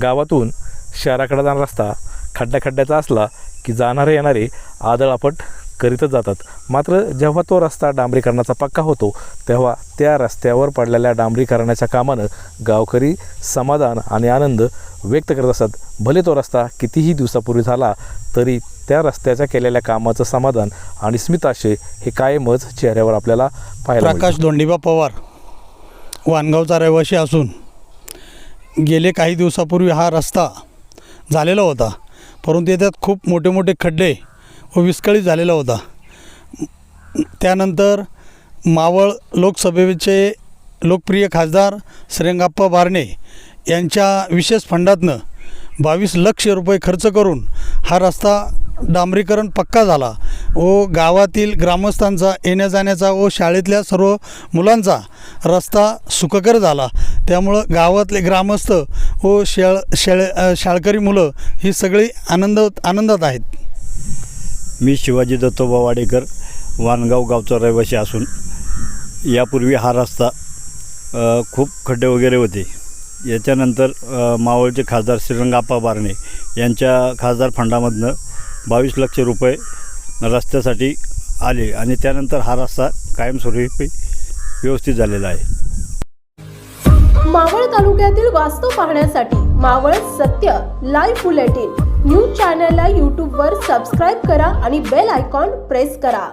गावातून शहराकडे जाणारा रस्ता खड्ड्या खड्ड्याचा असला की जाणारे येणारे आदळापट करीतच जातात. मात्र जेव्हा तो रस्ता डांबरीकरणाचा पक्का होतो तेव्हा त्या रस्त्यावर पडलेल्या डांबरीकरणाच्या कामानं गावकरी समाधान आणि आनंद व्यक्त करत असतात भले तो रस्ता कितीही दिवसापूर्वी झाला तरी त्या रस्त्याच्या केलेल्या कामाचं समाधान आणि स्मिताशे हे कायमच चेहऱ्यावर आपल्याला पाहायला आकाश प्रकाश पवार वानगावचा रहिवासी असून गेले काही दिवसापूर्वी हा रस्ता झालेला होता. परंतु याच्यात खूप मोठे मोठे खड्डे व विस्कळीत झालेला होता. त्यानंतर मावळ लोकसभेचे लोकप्रिय खासदार श्रेंगाप्पा बारणे यांच्या विशेष फंडातनं बावीस लक्ष रुपये खर्च करून हा रस्ता डांबरीकरण पक्का झाला. व गावातील ग्रामस्थांचा येण्या जाण्याचा व शाळेतल्या सर्व मुलांचा रस्ता सुखकर झाला. त्यामुळं गावातले ग्रामस्थ व शाळ शाळे शाळकरी मुलं ही सगळी आनंद आनंदात आहेत. मी शिवाजी दत्तोबा वाडेकर वानगाव गावचा रहिवासी असून यापूर्वी हा रस्ता खूप खड्डे वगैरे होते. याच्यानंतर मावळचे खासदार श्रीरंगाप्पा बारणे यांच्या खासदार फंडामधनं बावीस लक्ष रुपये रस्त्यासाठी आले आणि त्यानंतर हा रस्ता कायमस्वरूपी व्यवस्थित झालेला आहे. मावळ तालुक्यातील वास्तव पाहण्यासाठी मावळ सत्य लाईव्ह बुलेटिन न्यूज चॅनलला यूट्यूबवर सबस्क्राईब करा आणि बेल आयकॉन प्रेस करा.